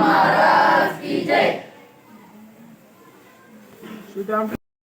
महाराज की जय.